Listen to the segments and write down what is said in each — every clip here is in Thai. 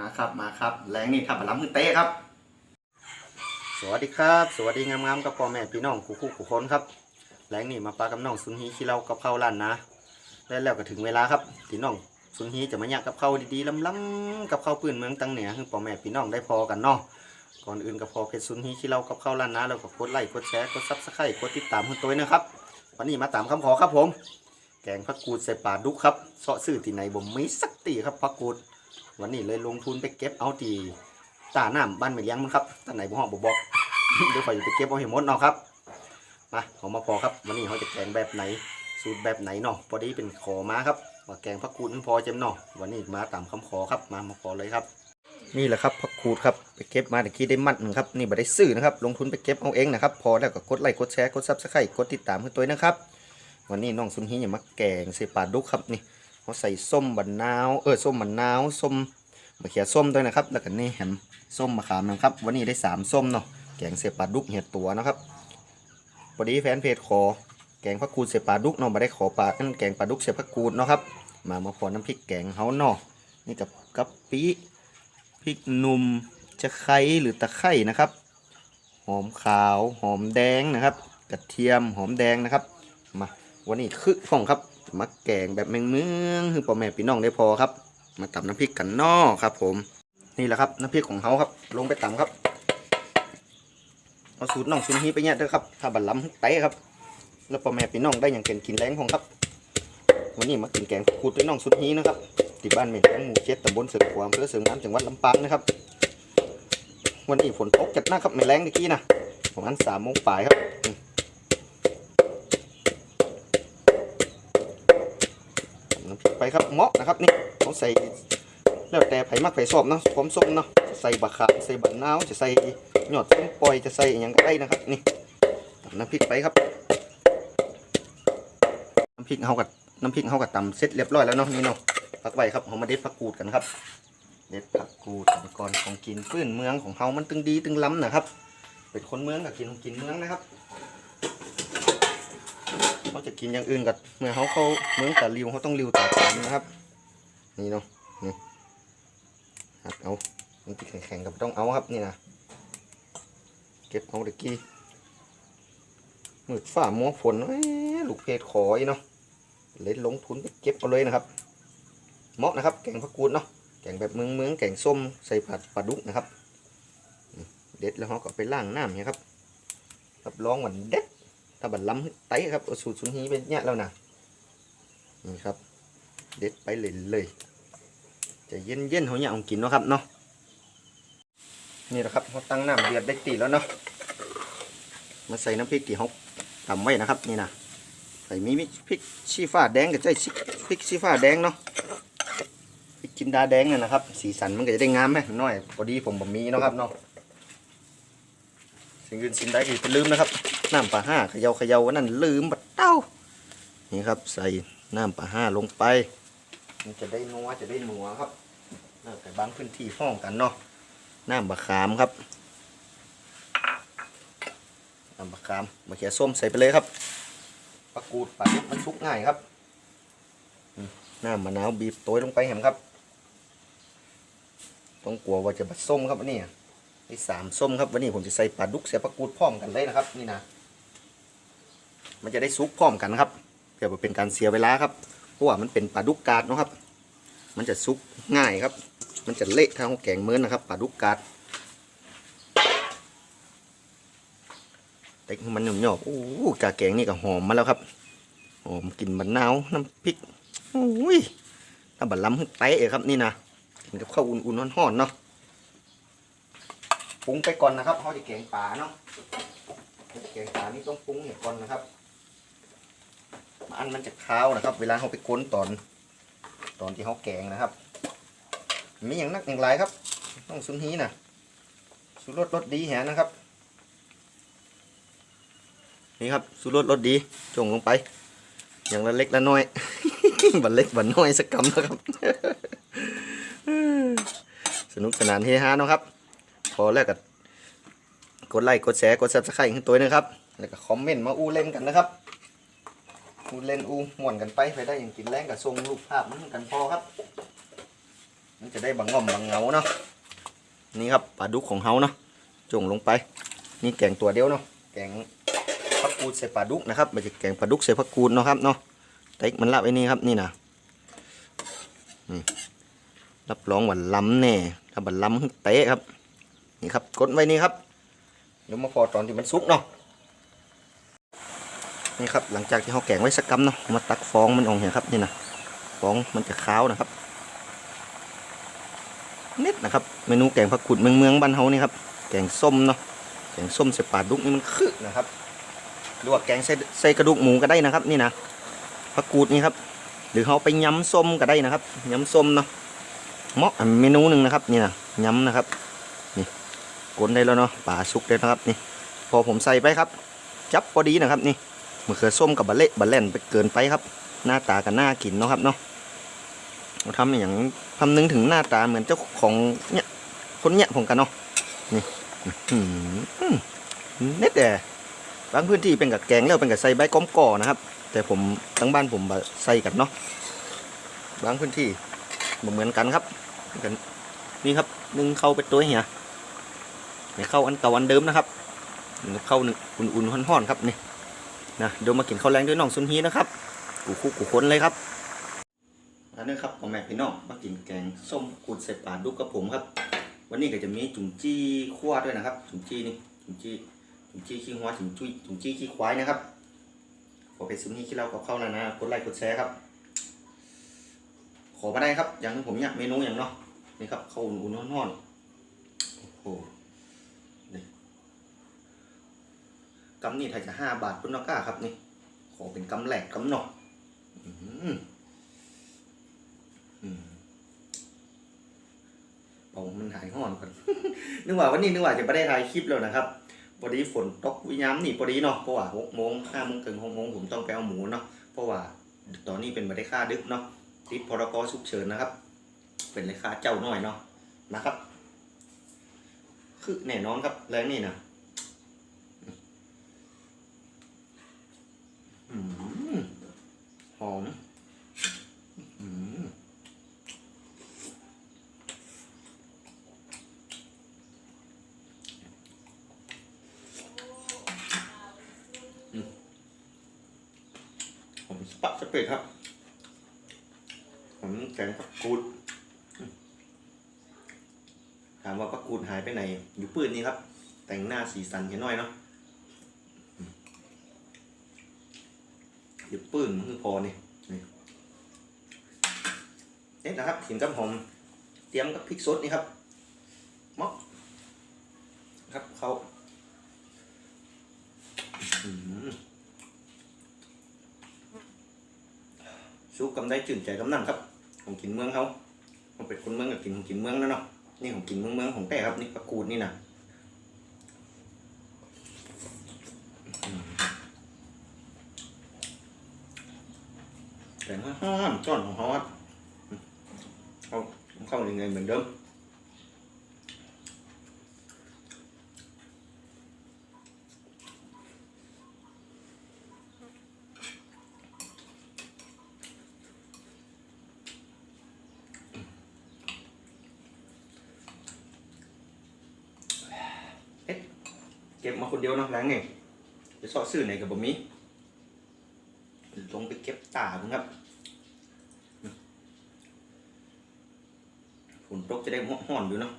มาครับมาครับแรงนี่ครับบล้ำมือเต้ครับ สวัสดีครับ สวัสดีงามๆกับพ่อแม่พี่น้องคู่คู่คู่คนครับแรงนี่มาปลากับน้องซุนฮีขี้เรากับข้าวล้านนะและแล้วก็ถึงเวลาครับที่น้องซุนฮีจะมาแยกกับข้าวดีๆล้ำๆกับข้าวปืนเมืองตังเหนือให้พ่อแม่พี่น้องได้พอกันเนาะก่อนอื่นก็พอเพจซุนฮีขี้เรากับข้าวล้านนะแล้วก็กดไลค์กดแชร์กดซับสไครต์กดติดตามคุณตัวนะครับวันนี้มาตามคำขอครับผม แกงผักกูดใส่ปลาดุกครับเสาะซื้อที่ไหนบ่มีสักตีครับผักกูด วันนี้เลยลงทุนไปเก็บเอาทีตาหน้ำบ้านไม่เลี้ยงมันครับตาไหนบ่ห้องบ่บอกเดี๋ยวคอยไปเก็บเอาให้หมดเนาะครับมาเอมาพอครับ วันนี้เขาจะแกงแบบไหนสูตรแบบไหนเนาะพอดีเป็นขอมาครับว่าแกงผักกูดพอเจมเนาะวันนี้มาตามคำขอครับมามาขอเลยครับ นี่แหละครับผักกูดครับไปเก็บมาตะกี้ได้มัดหนึ่งครับนี่บ่ได้ซื้อนะครับ ลงทุนไปเก็บเอาเองนะครับ พอแล้วก็กดไลค์กดแชร์กดซับสไครต์กดติดตามให้ตัวนะครับ วันนี้น้องซุนฮีอย่ามาแกงใส่ปลาดุกครับนี่ เขาใส่ส้มบันนาวเออส้มบันนาวส้มมะเขือส้มด้วยนะครับ แล้วก็นี่แฮมส้มมะขามนะครับ วันนี้ได้สามส้มเนาะแกงใส่ปลาดุกเห็ดตัวนะครับพอดีแฟนเพจขอแกงผักกูดใส่ปลาดุกเนาะมาได้ขอปลาอันแกงปลาดุกใส่ผักกูดเนาะครับมามาพอน้ำพริกแกงเขาเนาะนี่กับกะปิพริกหนุ่มจะไคร้หรือตะไคร้นะครับ หอมขาวหอมแดงนะครับ กระเทียมหอมแดงนะครับมาวันนี้คือฟองครับ มาแกงแบบเมืองเมืองคือพ่อแม่พี่น้องได้พอครับ มาตำน้ำพริกกันนอครับ ผม นี่แหละครับน้ำพริกของเขาครับ ลงไปตำครับเอาสูตรน้องซุนฮีไปเนี่ยเด้อครับถ้าบัลลัมไตครับ แล้วพ่อแม่พี่น้องได้อย่างเป็นกินแรงของครับ วันนี้มากินแกงขูดด้วยน้องซุนฮีนะครับที่บ้านเมนแกงหมู่เช็ดตำบลเสริมความเพื่อเสริมน้ำจังหวัดลำปางนะครับ วันนี้ฝนตกจัดหน้าครับไม่แรงตะกี้นะประมาณสามโมงปลายครับ น้ำพริก ไปครับเหมาะนะครับนี่เขาใส่แล้วแต่ไผ่มักไผ่ชอบเนาะผมส้มเนาะใส่บะขามใส่บะนาวจะใส่หยอดส้มปล่อยจะใส่อย่างได้นะครับนี่ตำน้ำพริกไปครับ น้ำพริกเขากับน้ำพริกเขากับตำเสร็จเรียบร้อยแล้วเนาะนี่เนาะพักไว้ครับเขามาเด็ดผักกูดกันครับ เด็ดผักกูดอุปกรณ์ของกินพื้นเมืองของเขามันตึงดีตึงล้ำนะครับ เป็นคนเมืองกับกินของกินเมืองนะครับ เขาจะกินอย่างอื่นกับเมื่อเขาเขาเมืองแต่ริวเขาต้องริวต่อกันนะครับ นี่เนาะนี่หักเอามันติดแข็งๆกับต้องเอาครับนี่นะเก็บเอาตะกี้มืดฝ่ามัวฝนลูกเพจขอยเนาะเล่นลงทุนไปเก็บเอาเลยนะครับเหมาะนะครับ แกงผักกูดเนาะแกงแบบเมืองเมืองแกงส้มใส่ผัดปลาดุกนะครับ เด็ดแล้วเขาก็ไปล้างน้ำเนี่ยครับรับรองว่าเด็ด ถ้าบัดล้ำไตครับเอาสูตรสุนฮีเป็นเนี่ยแล้วนะนี่ครับ เด็ดไปเลยเลยจะเย็นเย็นเขาอยากเอากินเนาะครับเนาะนี่แหละครับเขาตั้งน้ำเดือดได้ตีแล้วเนาะมาใส่น้ำพริกที่เขาทำไว้นะครับนี่นะใส่มีพริกชี้ฟ้าแดงกับใจพริกชี้ฟ้าแดงเนาะพริกจินดาแดงเนี่ยนะครับ สีสันมันก็จะได้งามไหมน้อยพอดีผมบ่มีเนาะครับเนาะสิ่งอื่นสิ่งใดที่เป็นลืมนะครับ น้ำปลาห้าเขยาเขย่าวันนั้นลืมบัดเต้านี่ครับใส่น้ำปลาห้าลงไป มันจะได้นัวจะได้หนัวครับแต่บางพื้นที่ฟ้องกันเนาะน้ำบะขามครับน้ำบะขามมะเขือส้มใส่ไปเลยครับปลากูดปลาดุกมันชุกง่ายครับน้ำมะนาวบีบโตัวลงไปเห็นครับ ต้องกลัวว่าจะบัดส้มครับอันนี้ไอ้สามส้มครับวันนี้ผมจะใส่ปลาดุกใส่ปลากูดพร้อมกันเลยนะครับ นี่นะ มันจะได้ซุกพร้อมกันครับเพื่อเป็นการเสียเวลาครับ เพราะว่ามันเป็นปลาดุกกาดนะครับ มันจะซุกง่ายครับ มันจะเละถ้าเขาแกงเมือนนะครับปลาดุกกาดแต่มันหนุ่มหยอบโอ้กาแกงนี่ก็หอมมาแล้วครับหอมกลิ่นมะนาวน้ำพริกโอ้ยถ้าบัดล้ำขึ้นไปเองครับนี่นะกินกับข้าวอุ่นๆห่อนๆเนาะปรุงไปก่อนนะครับเขาจะแกงป่าเนาะแกงป่านี่ต้องปรุงเห็ดก่อนนะครับ อันมันจะคาวนะครับ เวลาเขาไปก้นตอน ตอนที่เขาแกงนะครับ มีอย่างนักอย่างไรครับ ต้องซุนฮีนะสูรสรสดีแหนะครับ นี่ครับสูรสรสดีจงลงไป อย่างละเล็กละน้อย บันเล็กบันน้อยสักกำนะครับ สนุกสนานเฮฮาเนาะครับ พอแล้วก็กดไลค์กดแชร์กดซับสไครต์ให้ตัวนะครับ แล้วก็คอมเมนต์มาอู้เล่นกันนะครับ อูเล่นอูม่วนกันไปไปได้อย่างกินแรงกับทรงรูปภาพมันกันพอครับ มันจะได้บางง่อมบางเงาเนาะนี่ครับปลาดุกของเฮาเนาะจงลงไป นี่แกงตัวเดียวเนาะแกงผักกูดใส่ปลาดุกนะครับม่ใช่แกงปลาดุกใส่ผักกูดเนาะครับเนาะเต็กมันละไว้นี่ครับนี่นะนี่รับรองว่าล้ำแน่ถ้าบันล้ำเตะครับ นี่ครับกดไว้นี่ครับเดี๋ยวมาพอตอนที่มันสุกเนาะ นี่ครับหลังจากที่เขาแกงไว้สักกำเนาะมาตักฟองมันออกเห็นครับนี่นะฟองมันจะขาวนะครับนิดนะครับเมนูแกงผักกุดเมืองเมืองบ้านเฮานี่ครับแกงส้มเนาะแกงส้มใส่ปลาดุกนี่มันคือนะครับหรือว่าแกงใส่ใส่กระดูกหมูก็ได้นะครับ นี่นะผักกูดนี่ครับ หรือเขาไปยำส้มก็ได้นะครับยำส้มเนาะเหมาะเมนูหนึ่งนะครับนี่นะยำนะครับนี่กลนได้แล้วเนาะป่าสุกได้นะครับนี่พอผมใส่ไปครับ จับพอดีนะครับนี่ มะเขือส้มกับบะเละบะแล่นไปเกินไปครับ หน้าตากับหน้ากินเนาะครับเนาะเราทำอย่างทำนึงถึงหน้าตาเหมือนเจ้าของเนี่ยคนเนี่ยผมกันเนาะนี่เน็ตแต่บางพื้นที่เป็นกับแกงแล้วเป็นกับใส่ใบก้อมก่อนะครับ แต่ผมทั้งบ้านผมใส่กันเนาะบางพื้นที่เหมือนกันครับกันนี่ครับนึ่งเข้าไปตัวเหียเข้าอันเก่าอันเดิมนะครับนี่ข้าหนึ่งอุ่นๆห่อนๆครับนี่ นะเดี๋ยวมากินข้าวแรงด้วยน้องซุนฮีนะครับ กูคุกกูค้นเลยครับอันนี้ครับพ่อแม่พี่น้องมากินแกงส้มกุดใส่ปลาดุกกับผมครับ วันนี้ก็จะมีจุ่มจี้คั่วด้วยนะครับ จุ่มจี้นี่จุ่มจี้จุ่มจี้ขี้หัวจุ่มจุ้ยจุ่มจี้ขี้ควายนะครับขอไปซุนฮีขี้เล่ากับข้าวแล้วนะกดไลค์กดแชร์ครับ ขอมาได้ครับ อย่างที่ผมอยากเมนูอย่างเนาะนี่ครับข้าวอุ่นๆห่อนๆโอ้โห กำนี่ถ้าจะห้าบาทคุณนก้าครับนี่ ขอเป็นกำแหลกกำหนอกอื้อหืออืมเอามันหายห่อนก่อนนึกว่าวันนี้นึกว่าจะไม่ได้ถ่ายคลิปแล้วนะครับพอดีฝนตกวิญญามนี่พอดีเนาะเพราะว่าหกโมงห้าโมงถึงหกโมงผมต้องไปเอาหมูเนาะเพราะว่าตอนนี้เป็นบัได้ค่าดึกเนาะติดพรกฉุกเฉินนะครับ เป็นราคาเจ้าน้อยเนาะนะครับ คือแน่นอนครับแรงนี่นะ อืม หอมอืมอืมผมสปักสเปดครับ ผมแกงผักกูด ถามว่าผักกูดหายไปไหน อยู่ปืนนี้ครับ แต่งหน้าสีสันเห็นหน่อยเนาะ หยิบ ปื้นมันคือพอนี่นี่นี่นะครับขิงกับหอมเตรียมกับพริกสดนี่ครับม็อกครับเขาสู้กำได้จื่นใจกำนั่นครับของกินเมืองเขาผมเป็นคนเมืองกับกินของกินเมืองแล้วเนาะนี่ของกินเมืองเมืองของแต่ครับนี่ปลากูดนี่นะ แกง ห้อนๆก้อนของฮอตเอาเข้ายังไงเหมือนเดิมเอ๊ะเก็บมาคนเดียวนะแรงนี่จะสอดซื้อไหนกับบะมี่ลงไปเก็บตาผมครับฝนตก จะได้ห่อนอยู่เนาะ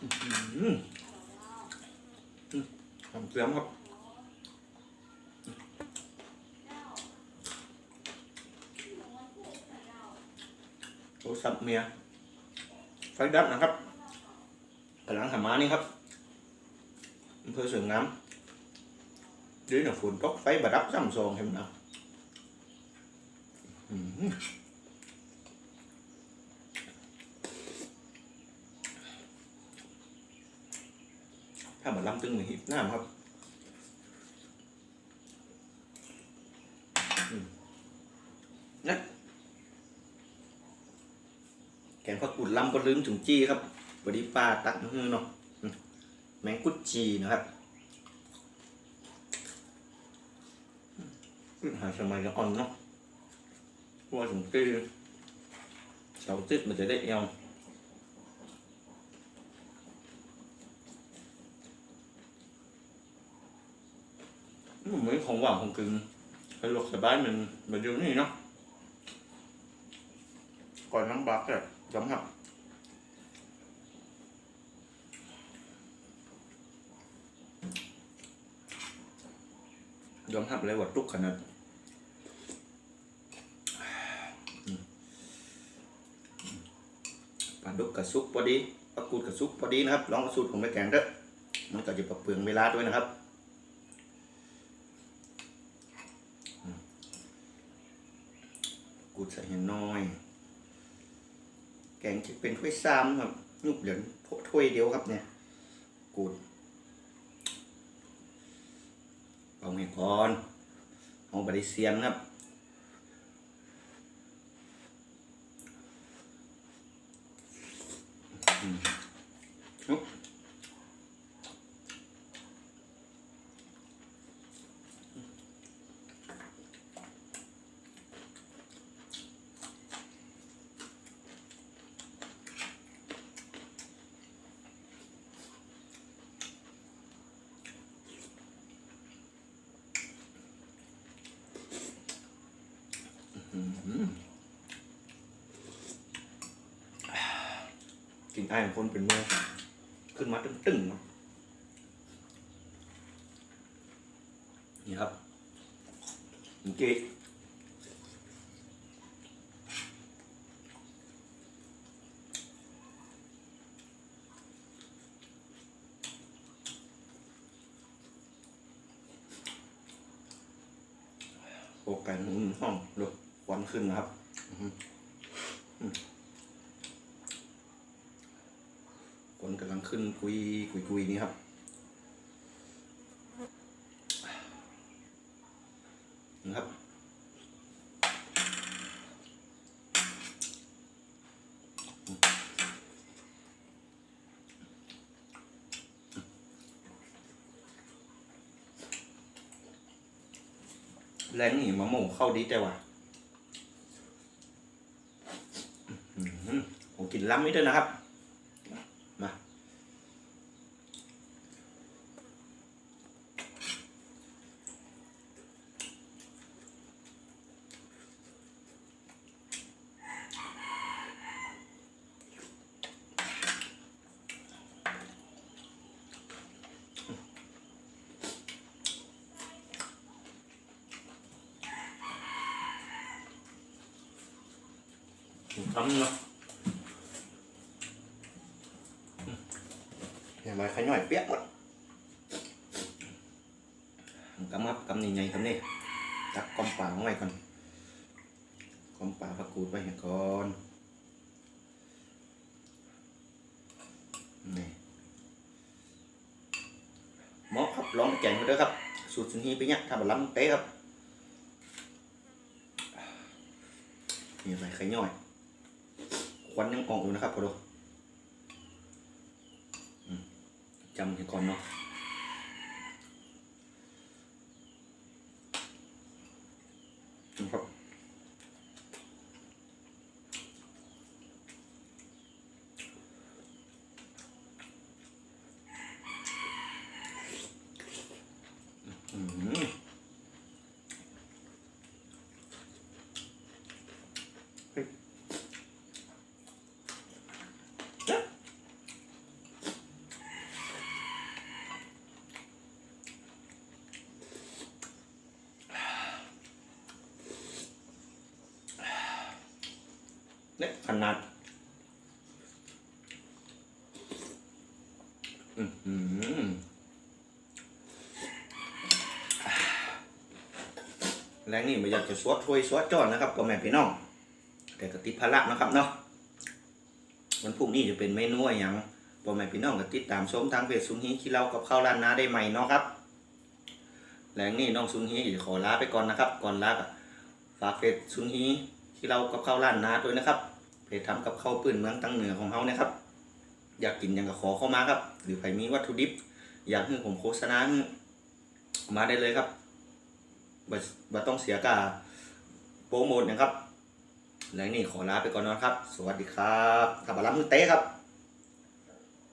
อื้อหืออืมหอมเกลือมครับโทรศัพท์เมีย พักดับนะครับกำลังหามานี่ครับอำเภอเสริงามำด้วยหน่อฝนตกไฟบดับซ้ำซองเห็นไหมถ้ามันล้ำตึงมันหิบน้ำครับ กุดล้ำก็ลืมจุงจี้ครับบดีป้าตักมือเนาะแมงกุดจีนะครับอืมหาสมัยละอ่อนเนาะพราะว่าจุงจี้เสาติดมันจะได้เอวอืมเหมือนของหวานของกึ่งให้ลูกสบายมันมาดูนี่เนาะ ก่อนน้ำบักอะจำครับยอมรับเลยว่าตุกขนาดปลาดุกกับซุปพอดีปลากูดกับซุปพอดีนะครับ ลองสูตรผมไปแกงเด้อมันก็จะประเปลืองเวลาด้วยนะครับอืมกูดใส่ให้น้อย แกงจะเป็นถ้วยซ้ำครับยุบเหลืองถ้วยเดียวครับเนี่ยกูดเอาให้ก่อนเอาบริเซียนครับอืม กินไอ้ของคนเป็นเมื่อขึ้นมาตึงๆเนาะนี่ครับเมื่อกี้โปรแกรมห้องดูค วันขึ้นนะครับคนกำลังขึ้นกุยกุยกุยนี่ครับนะครับแรงนี่มะม่วงเข้าดีแต่ว่าอื้อหือผมกิน ล้ำไม่ด้วยนะครับ มาทำ เนาะเห็นไหมขย่อยเปียกหมดกำครับกำนี่ไงครับนี่จักกอมป่าไว้ก่อนกอมป่าผักกูดไว้ให้ก่อนนี่หมอครับลองไปแกงกันด้วยครับ สูตรสุนฮีไปเนี่ยทำแบบล้ำเป๊ะครับนี่อะไรขย่อยควันยังออกอยู่นะครับพอดูอืม จำให้ก่อนเนาะ ขนาดอืมอืมแรงนี่ไม่อยากจะสวดถ้วยสวดจอนนะครับพ่อแม่พี่น้อง แต่กติดภาระนะครับเนาะวันพรุ่งนี้จะเป็นเมนูอะไรหยังพ่อแม่พี่น้องก็ติดตามชมทางเพจซุนฮีขี้เหล้ากับข้าวร้านนาได้ใหม่เนาะครับแรงนี่น้องซุนฮีขอลาไปก่อนนะครับ ก่อนลาฝากเพจซุนฮีขี้เหล้ากับข้าวร้านนาด้วยนะครับ ไปทำกับข้าวปืนเมืองตั้งเหนือของเฮานะครับ อยากกินอย่างกับขอเข้ามาครับ หรือใครมีวัตถุดิบ อยากให้ผมโฆษณามาได้เลยครับบ่บ่ต้องเสียกาโปรโมทนะครับ และนี่ขอลาไปก่อนนะครับ สวัสดีครับขับารับมือเต้ครับ